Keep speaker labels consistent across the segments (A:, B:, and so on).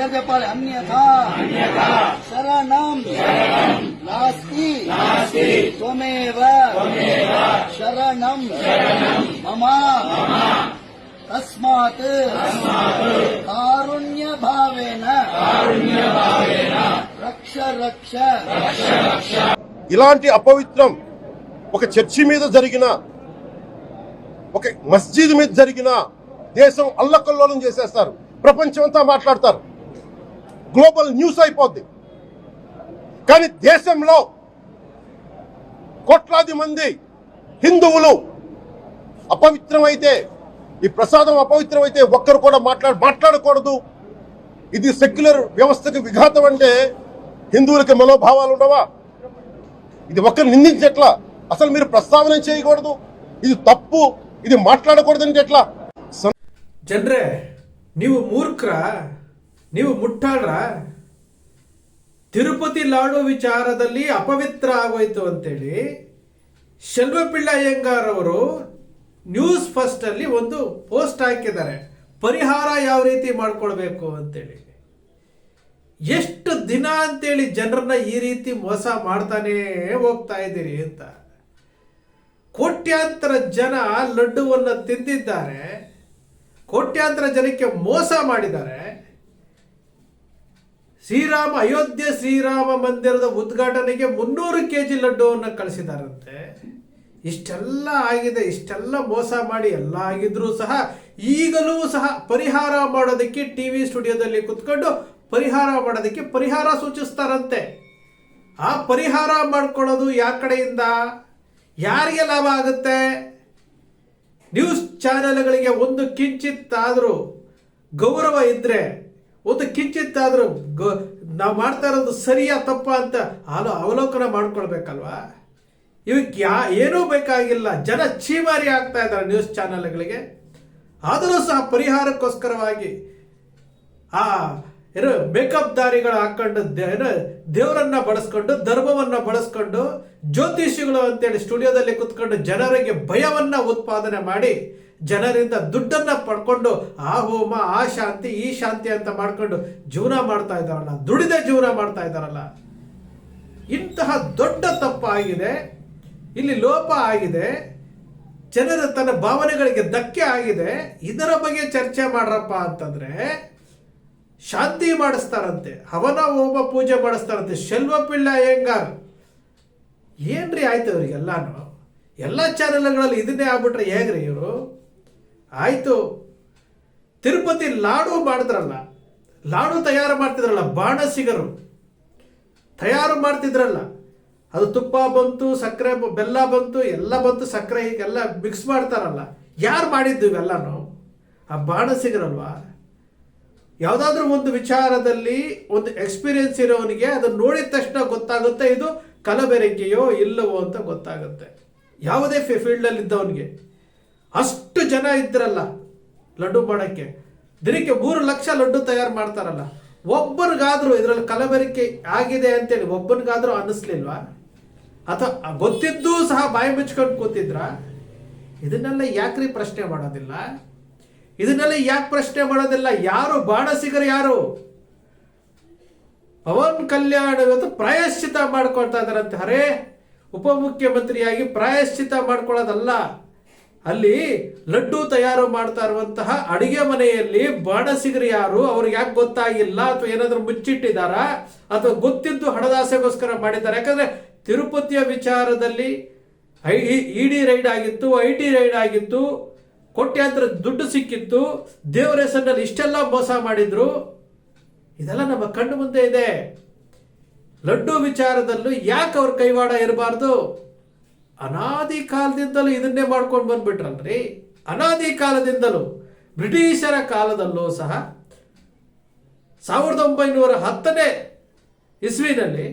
A: అందరు చెప్పాలి అన్యథా శరణం. నాస్తి. త్వమేవ. శరణం. మమ. తస్మాత్. కారుణ్య భావేన రక్ష రక్ష.
B: ఇలాంటి అపవిత్రం ఒక చర్చి మీద జరిగిన ఒక మస్జిద్ మీద జరిగిన దేశం అల్లకల్లోలం చేసేస్తారు. ప్రపంచం అంతా మాట్లాడతారు. గ్లోబల్ న్యూస్ అయిపోద్ది. కానీ దేశంలో కోట్లాది మంది హిందువులు అపవిత్రమైతే ఈ ప్రసాదం అపవిత్రమైతే ఒక్కరు కూడా మాట్లాడ మాట్లాడకూడదు. ఇది సెక్యులర్ వ్యవస్థకు విఘాతం అంటే హిందువులకి మనోభావాలు ఉండవా? ఇది ఒక్కరు నిందించట్లా? అసలు మీరు ప్రస్తావన చేయకూడదు? ఇది తప్పు. ఇది మాట్లాడకూడదని ఎట్లా?
C: జనరే నీవు మూర్ఖరా. ನೀವು ಮುಟ್ಟಾಳ್ರ? ತಿರುಪತಿ ಲಾಡು ವಿಚಾರದಲ್ಲಿ ಅಪವಿತ್ರ ಆಗೋಯ್ತು ಅಂತೇಳಿ ಶೆಲ್ವಪಿಳ್ಳ ಅಯ್ಯಂಗಾರ್ ಅವರು ನ್ಯೂಸ್ ಫಸ್ಟ್ ಅಲ್ಲಿ ಒಂದು ಪೋಸ್ಟ್ ಹಾಕಿದ್ದಾರೆ. ಪರಿಹಾರ ಯಾವ ರೀತಿ ಮಾಡ್ಕೊಳ್ಬೇಕು ಅಂತೇಳಿ. ಎಷ್ಟು ದಿನ ಅಂತೇಳಿ ಜನರನ್ನ ಈ ರೀತಿ ಮೋಸ ಮಾಡ್ತಾನೇ ಹೋಗ್ತಾ ಇದ್ದೀರಿ ಅಂತ. ಕೋಟ್ಯಾಂತರ ಜನ ಲಡ್ಡುವನ್ನು ತಿಂದಿದ್ದಾರೆ. ಕೋಟ್ಯಾಂತರ ಜನಕ್ಕೆ ಮೋಸ ಮಾಡಿದ್ದಾರೆ. ಶ್ರೀರಾಮ, ಅಯೋಧ್ಯೆ ಶ್ರೀರಾಮ ಮಂದಿರದ ಉದ್ಘಾಟನೆಗೆ ಮುನ್ನೂರು ಕೆ ಜಿ ಲಡ್ಡುವನ್ನು ಕಳಿಸಿದಾರಂತೆ. ಇಷ್ಟೆಲ್ಲ ಆಗಿದೆ, ಇಷ್ಟೆಲ್ಲ ಮೋಸ ಮಾಡಿ ಎಲ್ಲ ಆಗಿದ್ರೂ ಸಹ ಈಗಲೂ ಸಹ ಪರಿಹಾರ ಮಾಡೋದಕ್ಕೆ ಟಿ ವಿ ಸ್ಟುಡಿಯೋದಲ್ಲಿ ಕುತ್ಕೊಂಡು ಪರಿಹಾರ ಮಾಡೋದಕ್ಕೆ ಪರಿಹಾರ ಸೂಚಿಸ್ತಾರಂತೆ. ಆ ಪರಿಹಾರ ಮಾಡ್ಕೊಳ್ಳೋದು ಯಾವ ಕಡೆಯಿಂದ? ಯಾರಿಗೆ ಲಾಭ ಆಗುತ್ತೆ? ನ್ಯೂಸ್ ಚಾನೆಲ್ಗಳಿಗೆ ಒಂದು ಕಿಂಚಿತ್ತಾದರೂ ಗೌರವ ಇದ್ರೆ ಒಂದು ಕಿಂಚಿತ್ತಾದರೂ ಗ, ನಾವು ಮಾಡ್ತಾ ಇರೋದು ಸರಿಯಾ ತಪ್ಪ ಅಂತ ಅಲೋ ಅವಲೋಕನ ಮಾಡ್ಕೊಳ್ಬೇಕಲ್ವಾ? ಇವಕ್ಕೆ ಯಾ, ಏನೂ ಬೇಕಾಗಿಲ್ಲ. ಜನ ಚೀಮಾರಿ ಆಗ್ತಾ ಇದ್ದಾರೆ ನ್ಯೂಸ್ ಚಾನೆಲ್ಗಳಿಗೆ. ಆದರೂ ಸಹ ಪರಿಹಾರಕ್ಕೋಸ್ಕರವಾಗಿ ಆ, ಏನು ಮೇಕಪ್ ದಾರಿಗಳು ಹಾಕೊಂಡು ಏನು ದೇವರನ್ನ ಬಳಸ್ಕೊಂಡು, ಧರ್ಮವನ್ನ ಬಳಸ್ಕೊಂಡು, ಜ್ಯೋತಿಷಿಗಳು ಅಂತೇಳಿ ಸ್ಟುಡಿಯೋದಲ್ಲಿ ಕುತ್ಕೊಂಡು ಜನರಿಗೆ ಭಯವನ್ನ ಉತ್ಪಾದನೆ ಮಾಡಿ ಜನರಿಂದ ದುಡ್ಡನ್ನ ಪಡ್ಕೊಂಡು ಆ ಹೋಮ, ಆ ಶಾಂತಿ, ಈ ಶಾಂತಿ ಅಂತ ಮಾಡ್ಕೊಂಡು ಜೀವನ ಮಾಡ್ತಾ ಇದ್ದಾರಲ್ಲ, ದುಡಿದೆ ಜೀವನ ಮಾಡ್ತಾ ಇದ್ದಾರಲ್ಲ. ಇಂತಹ ದೊಡ್ಡ ತಪ್ಪಾಗಿದೆ ಇಲ್ಲಿ ಲೋಪ ಆಗಿದೆ, ಜನರ ತನ್ನ ಭಾವನೆಗಳಿಗೆ ಧಕ್ಕೆ ಆಗಿದೆ, ಇದರ ಬಗ್ಗೆ ಚರ್ಚೆ ಮಾಡ್ರಪ್ಪ ಅಂತಂದ್ರೆ, ಶಾಂತಿ ಮಾಡಿಸ್ತಾರಂತೆ, ಹವನ, ಹೋಮ, ಪೂಜೆ ಮಾಡಿಸ್ತಾರಂತೆ ಶೆಲ್ವಪಿಳ್ಳ ಹೆಂಗಾರ್ ಏನ್ರಿ ಆಯ್ತು ಇವ್ರಿಗೆಲ್ಲಾನು? ಎಲ್ಲ ಚಾನೆಲ್ಗಳಲ್ಲಿ ಇದನ್ನೇ ಆಗ್ಬಿಟ್ರೆ ಹೇಗ್ರಿ ಇವರು? ಆಯ್ತು. ತಿರುಪತಿ ಲಾಡು ಮಾಡಿದ್ರಲ್ಲ, ಲಾಡು ತಯಾರು ಮಾಡ್ತಿದ್ರಲ್ಲ ಬಾಣಸಿಗರು. ತಯಾರು ಮಾಡ್ತಿದ್ರಲ್ಲ, ಅದು ತುಪ್ಪ ಬಂತು, ಸಕ್ಕರೆ ಬೆಲ್ಲ ಬಂತು, ಎಲ್ಲ ಬಂತು, ಸಕ್ಕರೆ ಹೀಗೆಲ್ಲ ಮಿಕ್ಸ್ ಮಾಡ್ತಾರಲ್ಲ. ಯಾರು ಮಾಡಿದ್ದು ಇವೆಲ್ಲನು? ಆ ಬಾಣಸಿಗರಲ್ವಾ? ಯಾವುದಾದ್ರೂ ಒಂದು ವಿಚಾರದಲ್ಲಿ, ಒಂದು ಎಕ್ಸ್ಪೀರಿಯನ್ಸ್ ಇರೋವನಿಗೆ ಅದನ್ನು ನೋಡಿದ ತಕ್ಷಣ ಗೊತ್ತಾಗುತ್ತೆ, ಇದು ಕಲಬೆರಕೆಯೋ ಇಲ್ಲವೋ ಅಂತ ಗೊತ್ತಾಗುತ್ತೆ. ಯಾವುದೇ ಫೀಲ್ಡಲ್ಲಿ ಇದ್ದವನಿಗೆ ಅಷ್ಟು ಜನ ಇದ್ರಲ್ಲ ಲಡ್ಡು ಮಾಡೋಕ್ಕೆ. ದಿನಕ್ಕೆ ಮೂರು ಲಕ್ಷ ಲಡ್ಡು ತಯಾರು ಮಾಡ್ತಾರಲ್ಲ. ಒಬ್ಬರಿಗಾದ್ರೂ ಇದರಲ್ಲಿ ಕಲಬೆರಕೆ ಆಗಿದೆ ಅಂತೇಳಿ ಒಬ್ಬನಿಗಾದ್ರೂ ಅನ್ನಿಸ್ಲಿಲ್ವಾ? ಅಥವಾ ಗೊತ್ತಿದ್ದೂ ಸಹ ಬಾಯಿ ಮುಚ್ಕೊಂಡು ಕೂತಿದ್ರ? ಇದನ್ನೆಲ್ಲ ಯಾಕ್ರಿ ಪ್ರಶ್ನೆ ಮಾಡೋದಿಲ್ಲ? ಇದನ್ನೆಲ್ಲ ಯಾಕೆ ಪ್ರಶ್ನೆ ಮಾಡೋದಿಲ್ಲ? ಯಾರು ಬಾಣಸಿಗರು ಯಾರು? ಪವನ್ ಕಲ್ಯಾಣ್ ಪ್ರಾಯಶ್ಚಿತ ಮಾಡ್ಕೊಳ್ತಾ ಇದಾರಂತೆ ಹರೇ ಉಪಮುಖ್ಯಮಂತ್ರಿಯಾಗಿ ಪ್ರಾಯಶ್ಚಿತ ಮಾಡ್ಕೊಳ್ಳೋದಲ್ಲ. ಅಲ್ಲಿ ಲಡ್ಡು ತಯಾರು ಮಾಡ್ತಾ ಇರುವಂತಹ ಅಡಿಗೆ ಮನೆಯಲ್ಲಿ ಬಾಣಸಿಗರು ಯಾರು? ಅವ್ರಿಗೆ ಯಾಕೆ ಗೊತ್ತಾಗಿಲ್ಲ? ಅಥವಾ ಏನಾದರೂ ಮುಚ್ಚಿಟ್ಟಿದಾರಾ ಅಥವಾ ಗೊತ್ತಿದ್ದು ಹಣದಾಸೆಗೋಸ್ಕರ ಮಾಡಿದ್ದಾರೆ? ಯಾಕಂದ್ರೆ ತಿರುಪತಿಯ ವಿಚಾರದಲ್ಲಿ ಐ ಇಡಿ ರೈಡ್ ಆಗಿತ್ತು ಐ ಟಿ ರೈಡ್ ಆಗಿತ್ತು, ಕೋಟ್ಯಾಂತರ ದುಡ್ಡು ಸಿಕ್ಕಿತ್ತು, ದೇವರ ಹೆಸರಿನಲ್ಲಿ ಇಷ್ಟೆಲ್ಲ ಮೋಸ ಮಾಡಿದ್ರು. ಇದೆಲ್ಲ ನಮ್ಮ ಕಣ್ಣು ಮುಂದೆ ಇದೆ. ಲಡ್ಡು ವಿಚಾರದಲ್ಲೂ ಯಾಕೆ ಅವ್ರ ಕೈವಾಡ ಇರಬಾರ್ದು? ಅನಾದಿ ಕಾಲದಿಂದಲೂ ಇದನ್ನೇ ಮಾಡ್ಕೊಂಡು ಬಂದ್ಬಿಟ್ರಲ್ರಿ ಅನಾದಿ ಕಾಲದಿಂದಲೂ ಬ್ರಿಟಿಷರ ಕಾಲದಲ್ಲೂ ಸಹ ಸಾವಿರದ ಒಂಬೈನೂರ ಹತ್ತನೇ ಇಸ್ವಿನಲ್ಲಿ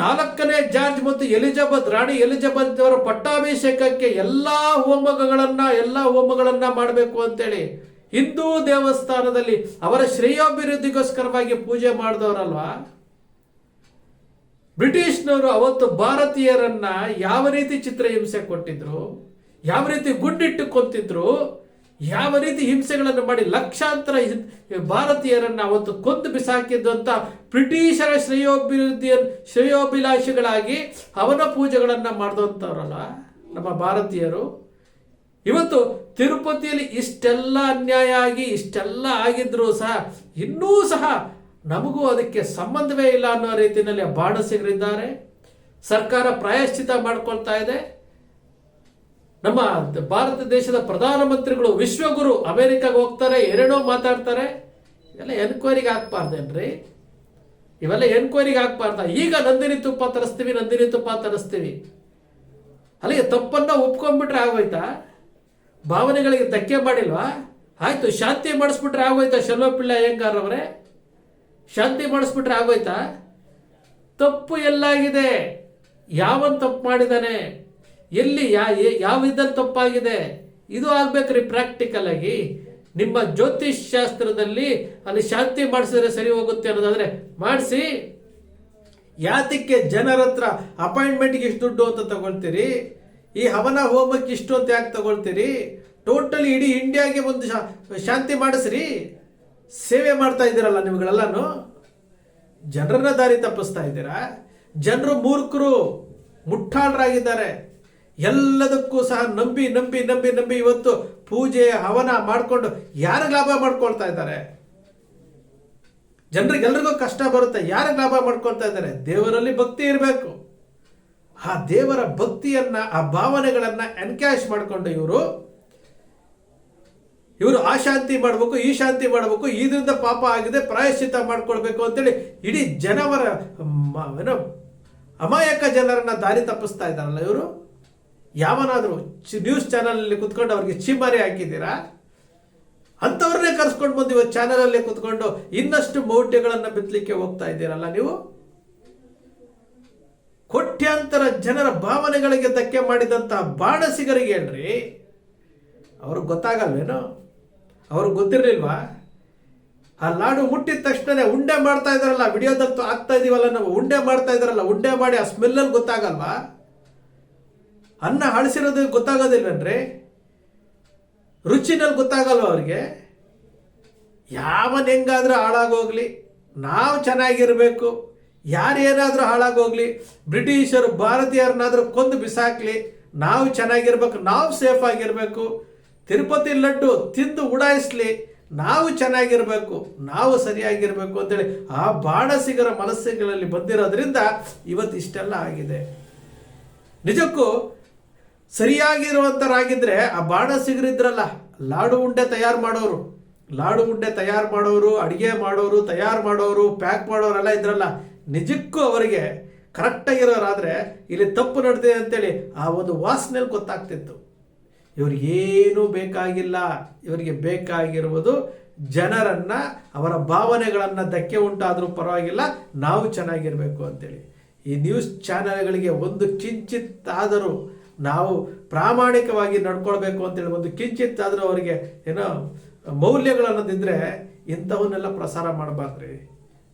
C: ನಾಲ್ಕನೇ ಜಾರ್ಜ್ ಮತ್ತು ಎಲಿಜಬೆತ್, ರಾಣಿ ಎಲಿಜಬೆತ್ ಅವರ ಪಟ್ಟಾಭಿಷೇಕಕ್ಕೆ ಎಲ್ಲ ಹೋಮಗಳನ್ನ ಎಲ್ಲ ಹೋಮಗಳನ್ನ ಮಾಡಬೇಕು ಅಂತೇಳಿ ಹಿಂದೂ ದೇವಸ್ಥಾನದಲ್ಲಿ ಅವರ ಶ್ರೇಯೋಭಿವೃದ್ಧಿಗೋಸ್ಕರವಾಗಿ ಪೂಜೆ ಮಾಡಿದವರಲ್ವಾ? ಬ್ರಿಟಿಷ್ನವರು ಅವತ್ತು ಭಾರತೀಯರನ್ನ ಯಾವ ರೀತಿ ಚಿತ್ರಹಿಂಸೆ ಕೊಟ್ಟಿದ್ರು, ಯಾವ ರೀತಿ ಗುಂಡಿಟ್ಟು ಕೊಂತಿದ್ರು, ಯಾವ ರೀತಿ ಹಿಂಸೆಗಳನ್ನು ಮಾಡಿ ಲಕ್ಷಾಂತರ ಭಾರತೀಯರನ್ನ ಅವತ್ತು ಕೊಂದು ಬಿಸಾಕಿದ್ದು ಅಂತ ಬ್ರಿಟಿಷರ ಶ್ರೇಯೋಭಿವೃದ್ಧಿಯ, ಶ್ರೇಯೋಭಿಲಾಷಿಗಳಾಗಿ ಅವನ ಪೂಜೆಗಳನ್ನು ಮಾಡಿದಂಥವ್ರಲ್ಲ ನಮ್ಮ ಭಾರತೀಯರು. ಇವತ್ತು ತಿರುಪತಿಯಲ್ಲಿ ಇಷ್ಟೆಲ್ಲ ಅನ್ಯಾಯ ಆಗಿ, ಇಷ್ಟೆಲ್ಲ ಆಗಿದ್ರು ಸಹ ಇನ್ನೂ ಸಹ ನಮಗೂ ಅದಕ್ಕೆ ಸಂಬಂಧವೇ ಇಲ್ಲ ಅನ್ನೋ ರೀತಿಯಲ್ಲಿ ಬಾಣಸಿಗರಿದ್ದಾರೆ. ಸರ್ಕಾರ ಪ್ರಾಯಶ್ಚಿತ ಮಾಡ್ಕೊಳ್ತಾ ಇದೆ. ನಮ್ಮ ಭಾರತ ದೇಶದ ಪ್ರಧಾನಮಂತ್ರಿಗಳು ವಿಶ್ವಗುರು ಅಮೆರಿಕಾಗೆ ಹೋಗ್ತಾರೆ, ಏನೇನೋ ಮಾತಾಡ್ತಾರೆ. ಇವೆಲ್ಲ ಎನ್ಕ್ವೈರಿಗೆ ಹಾಕ್ಬಾರ್ದೇನ್ರಿ? ಇವೆಲ್ಲ ಎನ್ಕ್ವೈರಿಗೆ ಹಾಕ್ಬಾರ್ದ? ಈಗ ನಂದಿನಿ ತುಪ್ಪ ತರಿಸ್ತೀವಿ, ನಂದಿನಿ ತುಪ್ಪ ತರಿಸ್ತೀವಿ. ಅಲ್ಲಿಗೆ ತಪ್ಪನ್ನ ಒಪ್ಕೊಂಡ್ಬಿಟ್ರೆ ಆಗೋಯ್ತಾ? ಭಾವನೆಗಳಿಗೆ ಧಕ್ಕೆ ಮಾಡಿಲ್ವಾ? ಆಯ್ತು, ಶಾಂತಿ ಮಾಡಿಸ್ಬಿಟ್ರೆ ಆಗೋಯ್ತಾ? ಶಲ್ವಪಿಳ್ಳ ಅಯ್ಯಂಗಾರ್ ಅವರೇ? ಶಾಂತಿ ಮಾಡಿಸ್ಬಿಟ್ರೆ ಆಗೋಯ್ತಾ? ತಪ್ಪು ಎಲ್ಲಾಗಿದೆ. ಯಾವನ್ ತಪ್ಪು ಮಾಡಿದಾನೆ? ಎಲ್ಲಿ ಯಾ ಯಾವ ಇದ್ದಲ್ಲಿ ತಪ್ಪಾಗಿದೆ? ಇದು ಆಗ್ಬೇಕ್ರಿ ಪ್ರಾಕ್ಟಿಕಲ್ ಆಗಿ. ನಿಮ್ಮ ಜ್ಯೋತಿಷ್ ಶಾಸ್ತ್ರದಲ್ಲಿ ಅಲ್ಲಿ ಶಾಂತಿ ಮಾಡಿಸಿದ್ರೆ ಸರಿ ಹೋಗುತ್ತೆ ಅನ್ನೋದಾದ್ರೆ ಮಾಡಿಸಿ. ಯಾತಕ್ಕೆ ಜನರ ಹತ್ರ ಅಪಾಯಿಂಟ್ಮೆಂಟ್ಗೆ ಇಷ್ಟು ದುಡ್ಡು ಅಂತ ತಗೊಳ್ತೀರಿ? ಈ ಹವನ ಹೋಮಕ್ಕೆ ಇಷ್ಟು ಅಂತ ಯಾಕೆ ತಗೊಳ್ತೀರಿ? ಟೋಟಲಿ ಇಡೀ ಇಂಡಿಯಾಗೆ ಒಂದು ಶಾಂತಿ ಮಾಡಿಸ್ರಿ. ಸೇವೆ ಮಾಡ್ತಾ ಇದ್ದೀರಲ್ಲ ನಿಮ್ಗಳೆಲ್ಲನೂ? ಜನರನ್ನ ದಾರಿ ತಪ್ಪಿಸ್ತಾ ಇದ್ದೀರಾ? ಜನರು ಮೂರ್ಖರು ಮುಟ್ಟಾಳರಾಗಿದ್ದಾರೆ ಎಲ್ಲದಕ್ಕೂ ಸಹ ನಂಬಿ ನಂಬಿ ನಂಬಿ ನಂಬಿ ಇವತ್ತು ಪೂಜೆ, ಹವನ ಮಾಡಿಕೊಂಡು ಯಾರಿಗೆ ಲಾಭ ಮಾಡ್ಕೊಳ್ತಾ ಇದ್ದಾರೆ? ಜನರಿಗೆಲ್ರಿಗೂ ಕಷ್ಟ ಬರುತ್ತೆ, ಯಾರಿಗೆ ಲಾಭ ಮಾಡ್ಕೊಳ್ತಾ ಇದ್ದಾರೆ? ದೇವರಲ್ಲಿ ಭಕ್ತಿ ಇರಬೇಕು. ಆ ದೇವರ ಭಕ್ತಿಯನ್ನ, ಆ ಭಾವನೆಗಳನ್ನ ಎನ್ಕ್ಯಾಶ್ ಮಾಡಿಕೊಂಡು ಇವರು ಇವರು ಆ ಶಾಂತಿ ಮಾಡಬೇಕು, ಈ ಶಾಂತಿ ಮಾಡಬೇಕು, ಇದರಿಂದ ಪಾಪ ಆಗಿದೆ ಪ್ರಾಯಶ್ಚಿತ ಮಾಡ್ಕೊಳ್ಬೇಕು ಅಂತೇಳಿ ಇಡೀ ಜನವರ ಅಮಾಯಕ ಜನರನ್ನ ದಾರಿ ತಪ್ಪಿಸ್ತಾ ಇದ್ದಾರಲ್ಲ ಇವರು? ಯಾವನಾದರೂ ನ್ಯೂಸ್ ಚಾನಲಲ್ಲಿ ಕುತ್ಕೊಂಡು ಅವ್ರಿಗೆ ಚೀಮಾರಿ ಹಾಕಿದ್ದೀರಾ? ಅಂಥವ್ರನ್ನೇ ಕರ್ಸ್ಕೊಂಡು ಬಂದು ಇವತ್ತು ಚಾನಲಲ್ಲಿ ಕುತ್ಕೊಂಡು ಇನ್ನಷ್ಟು ಮೌಢ್ಯಗಳನ್ನು ಬಿತ್ತಲಿಕ್ಕೆ ಹೋಗ್ತಾ ಇದ್ದೀರಲ್ಲ ನೀವು? ಕೋಟ್ಯಾಂತರ ಜನರ ಭಾವನೆಗಳಿಗೆ ಧಕ್ಕೆ ಮಾಡಿದಂಥ ಬಾಣಸಿಗರಿಗೆ ಹೇಳ್ರಿ. ಅವ್ರಿಗೆ ಗೊತ್ತಾಗಲ್ವೇನೋ? ಅವ್ರಿಗೆ ಗೊತ್ತಿರಲಿಲ್ವಾ? ಆ ಲಾಡು ಮುಟ್ಟಿದ ತಕ್ಷಣ ಉಂಡೆ ಮಾಡ್ತಾ ಇದಾರಲ್ಲ ವಿಡಿಯೋದಂತ ಆಗ್ತಾ ಇದೀವಲ್ಲ ನಾವು, ಉಂಡೆ ಮಾಡ್ತಾ ಇದಾರಲ್ಲ, ಉಂಡೆ ಮಾಡಿ ಆ ಸ್ಮೆಲ್ಲಲ್ಲಿ ಗೊತ್ತಾಗಲ್ವಾ? ಅನ್ನ ಹಳಸಿರೋದು ಗೊತ್ತಾಗೋದಿಲ್ವೇನ್ರಿ? ರುಚಿನಲ್ಲಿ ಗೊತ್ತಾಗಲ್ವ ಅವ್ರಿಗೆ? ಯಾವನ್ ಹೆಂಗಾದ್ರೂ ಹಾಳಾಗೋಗ್ಲಿ, ನಾವು ಚೆನ್ನಾಗಿರ್ಬೇಕು, ಯಾರೇನಾದ್ರೂ ಹಾಳಾಗೋಗ್ಲಿ, ಬ್ರಿಟಿಷರು ಭಾರತೀಯರನ್ನಾದ್ರೂ ಕೊಂದು ಬಿಸಾಕ್ಲಿ, ನಾವು ಚೆನ್ನಾಗಿರ್ಬೇಕು, ನಾವು ಸೇಫ್ ಆಗಿರ್ಬೇಕು ತಿರುಪತಿ ಲಡ್ಡು ತಿಂದು ಉಡಾಯಿಸ್ಲಿ, ನಾವು ಚೆನ್ನಾಗಿರಬೇಕು, ನಾವು ಸರಿಯಾಗಿರಬೇಕು ಅಂತೇಳಿ ಆ ಬಾಣಸಿಗರ ಮನಸ್ಸುಗಳಲ್ಲಿ ಬಂದಿರೋದ್ರಿಂದ ಇವತ್ತು ಇಷ್ಟೆಲ್ಲ ಆಗಿದೆ. ನಿಜಕ್ಕೂ ಸರಿಯಾಗಿರುವಂತರಾಗಿದ್ರೆ ಆ ಬಾಣಸಿಗರಿದ್ರಲ್ಲ ಲಾಡು ಉಂಡೆ ತಯಾರು ಮಾಡೋರು, ಲಾಡು ಉಂಡೆ ತಯಾರು ಮಾಡೋರು, ಅಡಿಗೆ ಮಾಡೋರು, ತಯಾರು ಮಾಡೋರು, ಪ್ಯಾಕ್ ಮಾಡೋರೆಲ್ಲ ಇದ್ರಲ್ಲ, ನಿಜಕ್ಕೂ ಅವರಿಗೆ ಕರೆಕ್ಟಾಗಿರೋರಾದರೆ ಇಲ್ಲಿ ತಪ್ಪು ನಡೆದಿದೆ ಅಂತೇಳಿ ಆ ಒಂದು ವಾಸನೆಯಲ್ಲಿ ಗೊತ್ತಾಗ್ತಿತ್ತು. ಇವ್ರಿಗೇನು ಬೇಕಾಗಿಲ್ಲ. ಇವರಿಗೆ ಬೇಕಾಗಿರುವುದು ಜನರನ್ನ, ಅವರ ಭಾವನೆಗಳನ್ನ ಧಕ್ಕೆ ಉಂಟಾದರೂ ಪರವಾಗಿಲ್ಲ, ನಾವು ಚೆನ್ನಾಗಿರಬೇಕು ಅಂತೇಳಿ. ಈ ನ್ಯೂಸ್ ಚಾನೆಲ್ಗಳಿಗೆ ಒಂದು ಕಿಂಚಿತ್ತಾದರೂ ನಾವು ಪ್ರಾಮಾಣಿಕವಾಗಿ ನಡ್ಕೊಳ್ಬೇಕು ಅಂತೇಳಿ ಒಂದು ಕಿಂಚಿತ್ತಾದರೂ ಅವರಿಗೆ ಏನೋ ಮೌಲ್ಯಗಳನ್ನದಿದ್ದರೆ ಇಂಥವನ್ನೆಲ್ಲ ಪ್ರಸಾರ ಮಾಡಬಾರ್ದ್ರಿ.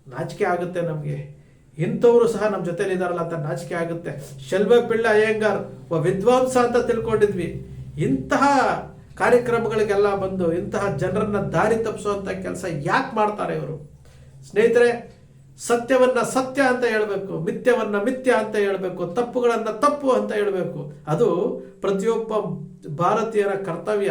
C: ನಾಚಿಕೆ ಆಗುತ್ತೆ ನಮಗೆ. ಇಂಥವರು ಸಹ ನಮ್ಮ ಜೊತೆಲಿ ಇದಾರಲ್ಲ ಅಂತ ನಾಚಿಕೆ ಆಗುತ್ತೆ. ಶೆಲ್ವ ಪಿಳ್ಳ ಅಯ್ಯಂಗಾರ್ ಒಬ್ಬ ವಿದ್ವಾಂಸ ಅಂತ ತಿಳ್ಕೊಂಡಿದ್ವಿ. ಇಂತಹ ಕಾರ್ಯಕ್ರಮಗಳಿಗೆಲ್ಲ ಬಂದು, ಇಂತಹ ಜನರನ್ನು ದಾರಿ ತಪ್ಪಿಸುವಂಥ ಕೆಲಸ ಯಾಕೆ ಮಾಡ್ತಾರೆ ಇವರು? ಸ್ನೇಹಿತರೆ, ಸತ್ಯವನ್ನ ಸತ್ಯ ಅಂತ ಹೇಳಬೇಕು, ಮಿಥ್ಯವನ್ನ ಮಿಥ್ಯ ಅಂತ ಹೇಳಬೇಕು, ತಪ್ಪುಗಳನ್ನ ತಪ್ಪು ಅಂತ ಹೇಳಬೇಕು. ಅದು ಪ್ರತಿಯೊಬ್ಬ ಭಾರತೀಯರ ಕರ್ತವ್ಯ.